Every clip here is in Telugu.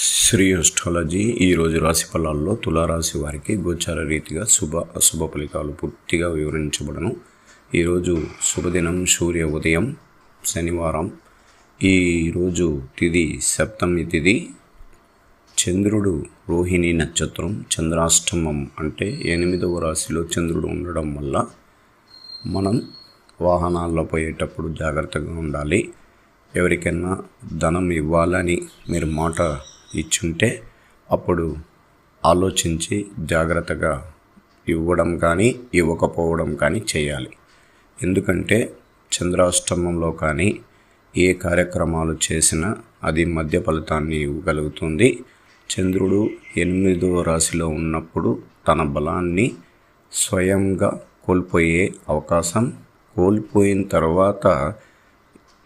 శ్రీ అస్ట్రాలజీ ఈరోజు రాశి ఫలాల్లో తులారాశి వారికి గోచార రీతిగా శుభ అశుభ ఫలితాలు పూర్తిగా వివరించబడను. ఈరోజు శుభదినం సూర్య ఉదయం శనివారం. ఈరోజు తిది సప్తమి తిది చంద్రుడు రోహిణి నక్షత్రం చంద్రాష్టమం అంటే ఎనిమిదవ రాశిలో చంద్రుడు ఉండడం వల్ల మనం వాహనాల్లో పోయేటప్పుడు జాగ్రత్తగా ఉండాలి. ఎవరికైనా ధనం ఇవ్వాలని మీరు మాట ఇచ్చుంటే అప్పుడు ఆలోచించి జాగ్రత్తగా ఇవ్వడం కానీ ఇవ్వకపోవడం కానీ చేయాలి. ఎందుకంటే చంద్రాష్టమంలో కానీ ఏ కార్యక్రమాలు చేసినా అది మధ్య ఫలితాన్ని ఇవ్వగలుగుతుంది. చంద్రుడు ఎనిమిదవ రాశిలో ఉన్నప్పుడు తన బలాన్ని స్వయంగా కోల్పోయే అవకాశం కోల్పోయిన తర్వాత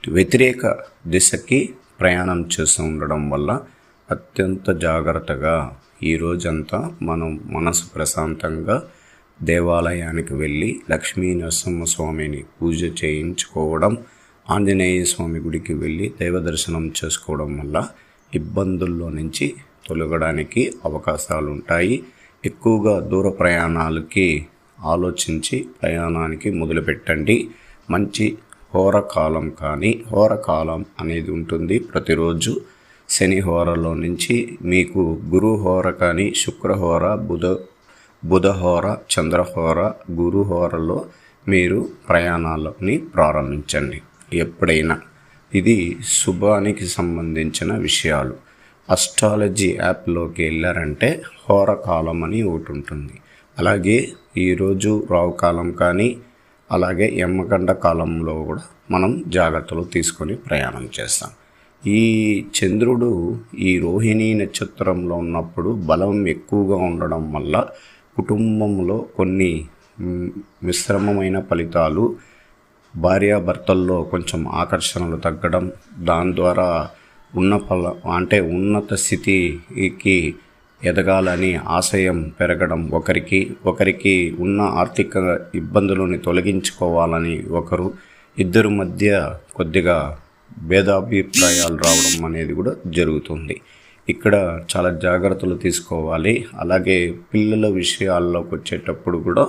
వ్యతిరేక దిశకి ప్రయాణం చేస్తూ ఉండడం వల్ల అత్యంత జాగ్రత్తగా ఈ రోజంతా మనం మనసు ప్రశాంతంగా దేవాలయానికి వెళ్ళి లక్ష్మీ నరసింహస్వామిని పూజ చేయించుకోవడం ఆంజనేయ స్వామి గుడికి వెళ్ళి దైవదర్శనం చేసుకోవడం వల్ల ఇబ్బందుల్లో నుంచి తొలగడానికి అవకాశాలు ఉంటాయి ఎక్కువగా దూర ప్రయాణాలకి ఆలోచించి ప్రయాణానికి మొదలుపెట్టండి. మంచి హోరకాలం కానీ హోరకాలం అనేది ఉంటుంది ప్రతిరోజు. శని హోరలో నుంచి మీకు గురు హోర కానీ శుక్రహోర బుధ బుధహోర చంద్రహోర గురుహోరలో మీరు ప్రయాణాలని ప్రారంభించండి. ఎప్పుడైనా ఇది శుభానికి సంబంధించిన విషయాలు. అస్ట్రాలజీ యాప్లోకి వెళ్ళారంటే హోరకాలం అని ఒకటి ఉంటుంది. అలాగే ఈరోజు రావు కాలం కానీ అలాగే యమ్మగండ కాలంలో కూడా మనం జాగ్రత్తలు తీసుకొని ప్రయాణం చేస్తాం. ఈ చంద్రుడు ఈ రోహిణి నక్షత్రంలో ఉన్నప్పుడు బలం ఎక్కువగా ఉండడం వల్ల కుటుంబంలో కొన్ని మిశ్రమమైన ఫలితాలు భార్యాభర్తల్లో కొంచెం ఆకర్షణలు తగ్గడం దాని ద్వారా ఉన్న ఫల అంటే ఉన్నత స్థితికి ఎదగాలని ఆశయం పెరగడం ఒకరికి ఒకరికి ఉన్న ఆర్థిక ఇబ్బందులను తొలగించుకోవాలని ఒకరు ఇద్దరు మధ్య కొద్దిగా భేదాభిప్రాయాలు రావడం అనేది కూడా జరుగుతుంది. ఇక్కడ చాలా జాగ్రత్తలు తీసుకోవాలి. అలాగే పిల్లల విషయాల్లోకి వచ్చేటప్పుడు కూడా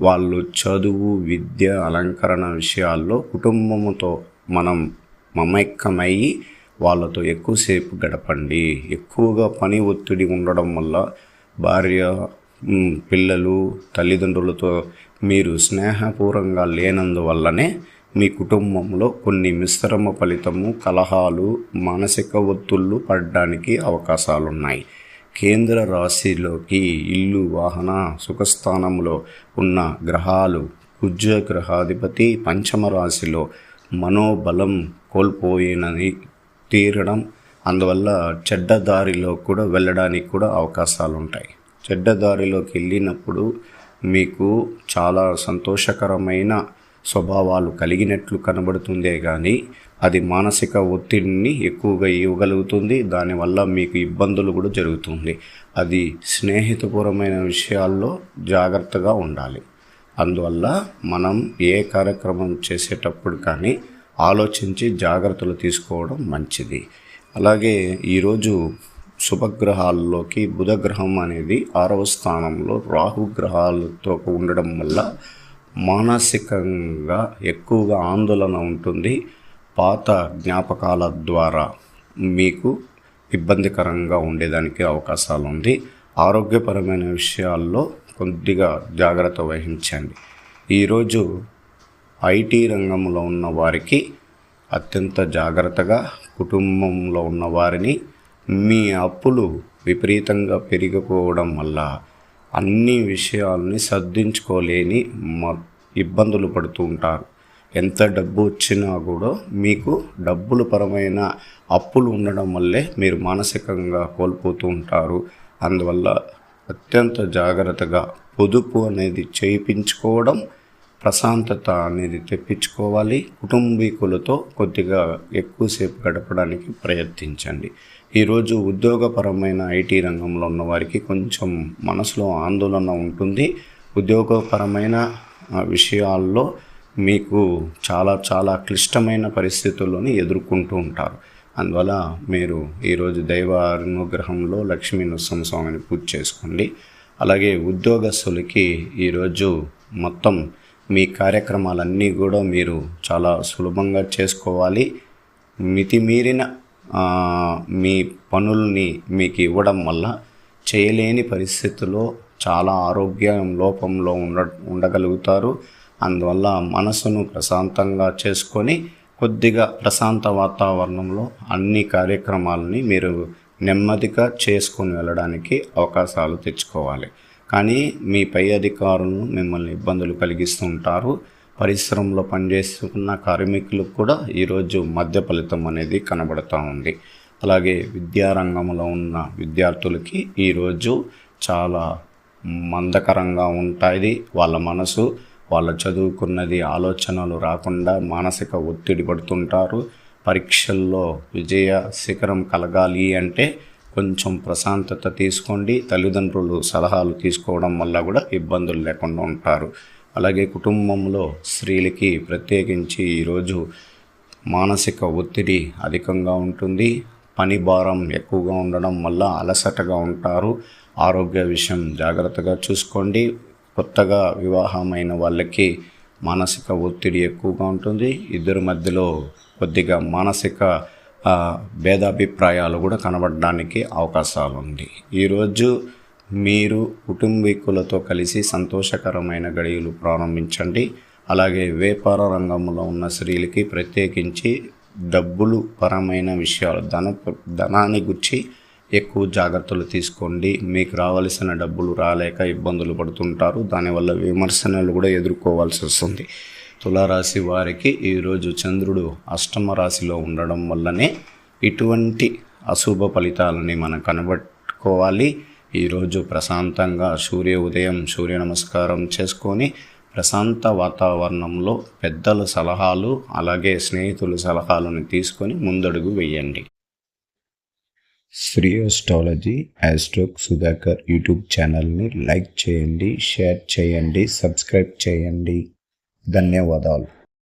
వాళ్ళు చదువు విద్య అలంకరణ విషయాల్లో కుటుంబముతో మనం మమైక్కమయ్యి వాళ్ళతో ఎక్కువసేపు గడపండి. ఎక్కువగా పని ఒత్తిడి ఉండడం వల్ల భార్య పిల్లలు తల్లిదండ్రులతో మీరు స్నేహపూర్వంగా లేనందువల్లనే మీ కుటుంబంలో కొన్ని మిశ్రమ ఫలితము కలహాలు మానసిక ఒత్తుళ్ళు పడడానికి అవకాశాలున్నాయి. కేంద్ర రాశిలోకి ఇల్లు వాహన సుఖస్థానంలో ఉన్న గ్రహాలు కుజ గ్రహాధిపతి పంచమ రాశిలో మనోబలం కోల్పోయినని తీరడం అందువల్ల చెడ్డదారిలో కూడా వెళ్ళడానికి కూడా అవకాశాలు ఉంటాయి చెడ్డదారిలోకి వెళ్ళినప్పుడు మీకు చాలా సంతోషకరమైన స్వభావాలు కలిగినట్లు కనబడుతుందే కానీ అది మానసిక ఒత్తిడిని ఎక్కువగా ఇవ్వగలుగుతుంది. దానివల్ల మీకు ఇబ్బందులు కూడా జరుగుతుంది. అది స్నేహితపూర్వమైన విషయాల్లో జాగ్రత్తగా ఉండాలి. అందువల్ల మనం ఏ కార్యక్రమం చేసేటప్పుడు కానీ ఆలోచించి జాగ్రత్తలు తీసుకోవడం మంచిది. అలాగే ఈరోజు శుభగ్రహాల్లోకి బుధగ్రహం అనేది ఆరవ స్థానంలో రాహుగ్రహాలతో ఉండడం వల్ల మానసికంగా ఎక్కువగా ఆందోళన ఉంటుంది. పాత జ్ఞాపకాల ద్వారా మీకు ఇబ్బందికరంగా ఉండేదానికి అవకాశాలు ఉంది ఆరోగ్యపరమైన విషయాల్లో కొద్దిగా జాగ్రత్త వహించండి. ఈరోజు ఐటీ రంగంలో ఉన్న వారికి అత్యంత జాగ్రత్తగా కుటుంబంలో ఉన్న వారిని మీ అప్పులు విపరీతంగా పెరిగిపోవడం వల్ల అన్ని విషయాల్ని సర్దించుకోలేని ఇబ్బందులు పడుతూ ఉంటారు. ఎంత డబ్బు వచ్చినా కూడా మీకు డబ్బుల పరమైన అప్పులు ఉండడం వల్లే మీరు మానసికంగా కోల్పోతూ ఉంటారు. అందువల్ల అత్యంత జాగ్రత్తగా పొదుపు అనేది చేయించుకోవడం ప్రశాంతత అనేది తెప్పించుకోవాలి. కుటుంబీకులతో కొద్దిగా ఎక్కువసేపు గడపడానికి ప్రయత్నించండి. ఈరోజు ఉద్యోగపరమైన ఐటీ రంగంలో ఉన్న వారికి కొంచెం మనసులో ఆందోళన ఉంటుంది. ఉద్యోగపరమైన విషయాల్లో మీకు చాలా చాలా క్లిష్టమైన పరిస్థితుల్లోని ఎదుర్కొంటూ ఉంటారు. అందువల్ల మీరు ఈరోజు దైవ అనుగ్రహంలో లక్ష్మీ నృసింహస్వామిని పూజ చేసుకోండి. అలాగే ఉద్యోగస్తులకి ఈరోజు మొత్తం మీ కార్యక్రమాలన్నీ కూడా మీరు చాలా సులభంగా చేసుకోవాలి. మితిమీరిన మీ పనుల్ని మీకు ఇవ్వడం వల్ల చేయలేని పరిస్థితుల్లో చాలా ఆరోగ్య లోపంలో ఉండ ఉండగలుగుతారు. అందువల్ల మనసును ప్రశాంతంగా చేసుకొని కొద్దిగా ప్రశాంత వాతావరణంలో అన్ని కార్యక్రమాలని మీరు నెమ్మదిగా చేసుకొని వెళ్ళడానికి అవకాశాలు తెచ్చుకోవాలి. కానీ మీ పై అధికారులు మిమ్మల్ని ఇబ్బందులు కలిగిస్తుంటారు పరిశ్రమలో పనిచేస్తున్న కార్మికులకు కూడా ఈరోజు మధ్య ఫలితం అనేది కనబడుతూ ఉంది. అలాగే విద్యారంగంలో ఉన్న విద్యార్థులకి ఈరోజు చాలా మందకరంగా ఉంటుంది వాళ్ళ మనసు వాళ్ళ చదువుకున్నది ఆలోచనలు రాకుండా మానసిక ఒత్తిడి పడుతుంటారు. పరీక్షల్లో విజయ శిఖరం కలగాలి అంటే కొంచెం ప్రశాంతత తీసుకోండి. తల్లిదండ్రులు సలహాలు తీసుకోవడం వల్ల కూడా ఇబ్బందులు లేకుండా ఉంటారు. అలాగే కుటుంబంలో స్త్రీలకి ప్రత్యేకించి ఈరోజు మానసిక ఒత్తిడి అధికంగా ఉంటుంది. పని భారం ఎక్కువగా ఉండడం వల్ల అలసటగా ఉంటారు. ఆరోగ్య విషయం జాగ్రత్తగా చూసుకోండి. కొత్తగా వివాహమైన వాళ్ళకి మానసిక ఒత్తిడి ఎక్కువగా ఉంటుంది. ఇద్దరి మధ్యలో కొద్దిగా మానసిక భేదాభిప్రాయాలు కూడా కనబడడానికి అవకాశాలు ఉంది ఈరోజు మీరు కుటుంబీకులతో కలిసి సంతోషకరమైన గడియలు ప్రారంభించండి. అలాగే వ్యాపార రంగంలో ఉన్న స్త్రీలకి ప్రత్యేకించి డబ్బులు పరమైన విషయాలు ధన ధనాన్ని గుర్చి ఎక్కువ జాగ్రత్తలు తీసుకోండి. మీకు రావలసిన డబ్బులు రాలేక ఇబ్బందులు పడుతుంటారు. దానివల్ల విమర్శనలు కూడా ఎదుర్కోవాల్సి వస్తుంది. తులారాశి వారికి ఈరోజు చంద్రుడు అష్టమ రాశిలో ఉండడం వల్లనే ఇటువంటి అశుభ ఫలితాలని మనం కనబట్టుకోవాలి. ఈరోజు ప్రశాంతంగా సూర్య ఉదయం సూర్య నమస్కారం చేసుకొని ప్రశాంత వాతావరణంలో పెద్దల సలహాలు అలాగే స్నేహితుల సలహాలను తీసుకొని ముందడుగు వేయండి. శ్రీ అస్ట్రాలజీ యాస్ట్రోక్ సుధాకర్ యూట్యూబ్ ఛానల్ని లైక్ చేయండి షేర్ చేయండి సబ్స్క్రైబ్ చేయండి. धन्यवाद